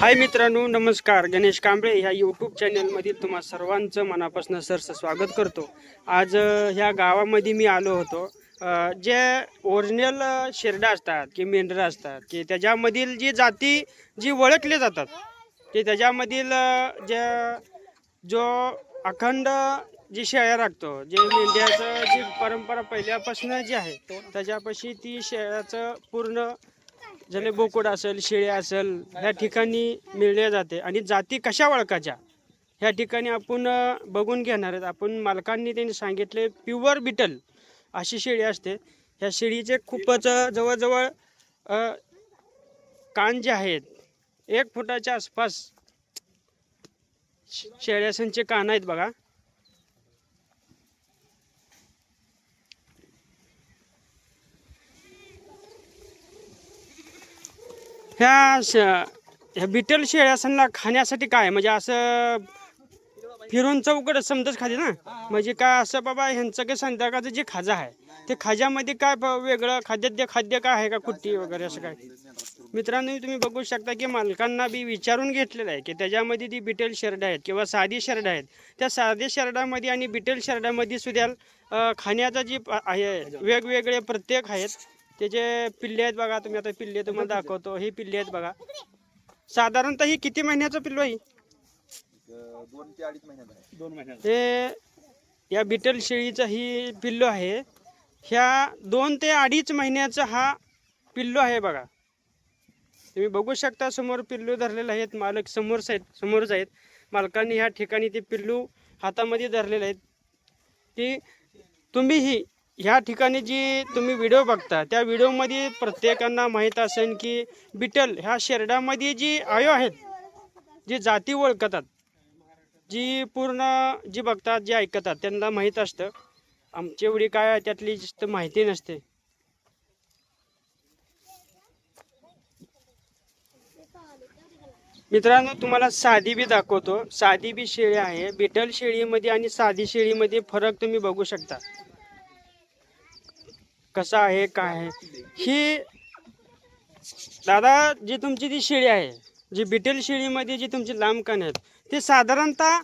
हाय मित्रांनो नमस्कार. गणेश कांबळे ह्या यूट्यूब चॅनलमधील तुम्हा सर्वांचं मनापासून सरसं स्वागत करतो. आज ह्या गावामध्ये मी आलो होतो. जे ओरिजिनल शेरडा असतात की मेंढरं असतात की त्याच्यामधील जी जाती जी ओळखले जातात की त्याच्यामधील जे ज्या जो अखंड जी शेळ्या राखतो जे मेंढ्याचं जी परंपरा पहिल्यापासून जी आहे त्याच्यापाशी ती शेळ्याचं पूर्ण जले बोकुड असेल शेळी असेल ह्या ठिकाणी मिळल्या जाते. आणि जाती कशा वळखाच्या ह्या ठिकाणी आपण बघून घेणार आहेत. आपण मालकांनी त्यांनी सांगितले प्युअर बिटल अशी शेळी असते. ह्या शेळीचे खूपच जवळजवळ कान जे आहेत एक फुटाच्या आसपास शेळ्यासांचे कान आहेत बघा. ह्या श ह्या बिटल शेळ्यासांना खाण्यासाठी काय? म्हणजे असं फिरून चौकड समजच खाते ना? म्हणजे काय असं बाबा ह्यांचं काय संध्याकाळचं जे खाजा आहे ते खाज्यामध्ये काय वेगळं खाद्य खाद्य काय आहे का कुट्टी वगैरे असं काय? मित्रांनो तुम्ही बघू शकता की मालकांना बी विचारून घेतलेलं आहे की त्याच्यामध्ये ती बिटेल शर्ट आहेत किंवा साधी शर्ट आहेत. त्या साध्या शर्टामध्ये आणि बिटेल शर्टामध्ये सुद्धा खाण्याचा जी आहे वेगवेगळे प्रत्येक आहेत त्याचे पिल्ले आहेत बघा तुम्ही आता पिल्ले तुम्हाला दाखवतो. हे पिल्ले आहेत बघा. साधारणतः ही किती महिन्याचं पिल्लू आहे? दोन ते अडीच दोन ते या बिटल शेळीचा ही पिल्लू आहे. ह्या दोन ते अडीच महिन्याचा हा पिल्लू आहे बघा. तुम्ही बघू शकता समोर पिल्लू धरलेले आहेत मालक समोरच आहेत समोरच आहेत. मालकांनी ह्या ठिकाणी ते पिल्लू हातामध्ये धरलेले आहेत. की तुम्हीही ह्या ठिकाणी जी तुम्ही व्हिडिओ बघता त्या व्हिडिओमध्ये प्रत्येकांना माहीत असेल की बिटल ह्या शेरडामध्ये जी आयो आहेत जी जाती ओळखतात जी पूर्ण जी बघतात जी ऐकतात त्यांना माहीत असतं. आमची एवढी काय आहे त्यातली जास्त माहिती नसते. मित्रांनो तुम्हाला साधी बी दाखवतो. साधी बी शेळी आहे. बिटल शेळीमध्ये आणि साधी शेळीमध्ये फरक तुम्ही बघू शकता. कसा आहे काय आहे? ही दादा जी तुमची ती शेळी आहे जी बिटेल शेळीमध्ये जी तुमची लांब कान आहेत ते साधारणतः